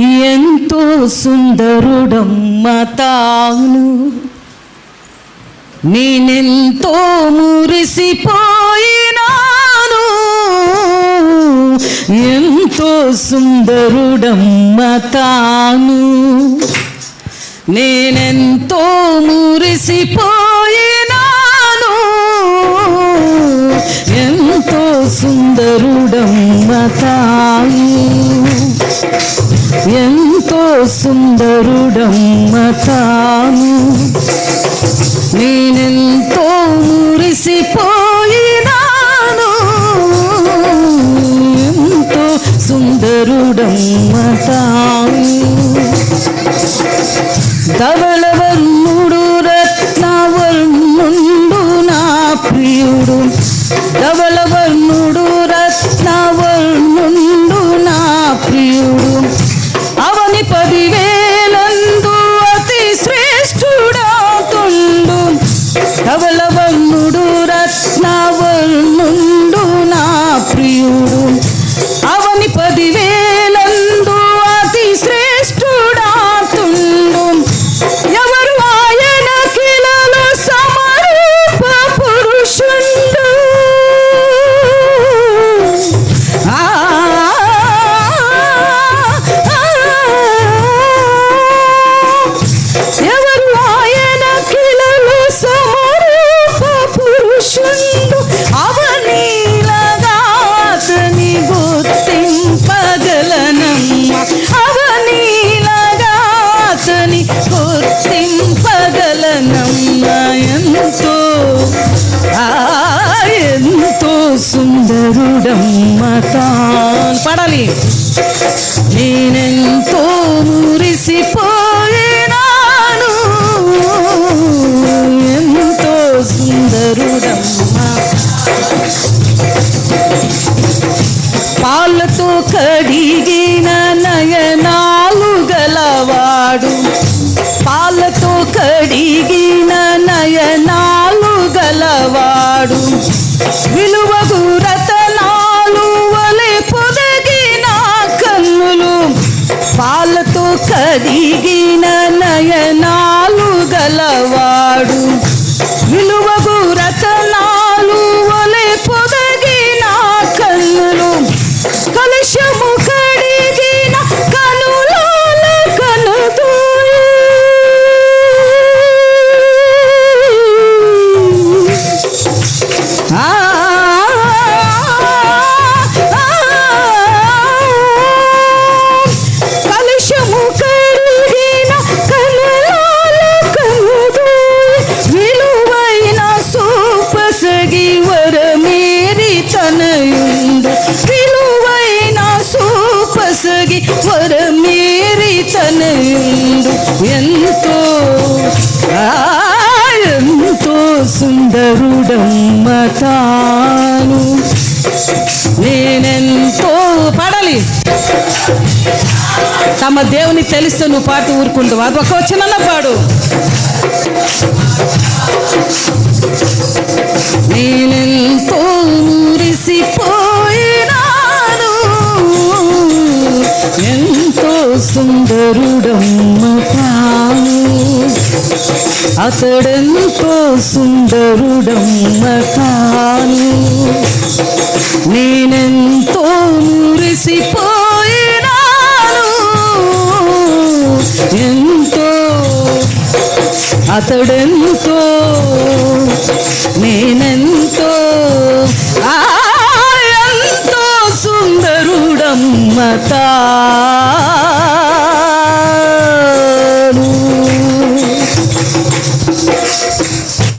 ఎంతో సుందరుడమ్మ తాను. నేనెంతో మురిసిపోయినాను. ఎంతో సుందరుడమ్మ తాను. నేనెంతో మురిసిపోయినాను. ఎంతో సుందరుడమ్మ తాను. ఎంతో సుందరుడమ్మ తాను. నేనెంతో మురిసిపోయినాను. ఎంతో సుందరుడమ్మ తాను. ధవళవర్ణుడు సుందరుడమ్మ తాన్ పడాలి. నేనెంతో మురిసిపోయినాను. ఎంతో సుందరుడమ్మ పాలతో కడిగిన నయనాలు గలవాడు. పాలతో కడిగిన గలవాడు. విలువకు రతనాలు వలె పొదగిన కన్నులు పాలతో కడిగిన నయనాలు గలవాడు. విలువ సూపసగి వరమేరి తనందు ఎంతో ఆ, ఎంతో సుందరుడమ్మ తాను. నేనెంతో పడాలి. తమ దేవుని తెలిస్తే నువ్వు పాట ఊరుకుంటావు. అది ఒక వచ్చిన పాడు. సుందరుడమ్మ తాను. అతడెంతో సుందరుడమ్మ తాను. నేనెంతో మురిసిపోయినాను. ఎంతో అతడెంతో నేనెంతో ఎంతో సుందరుడమ్మ తా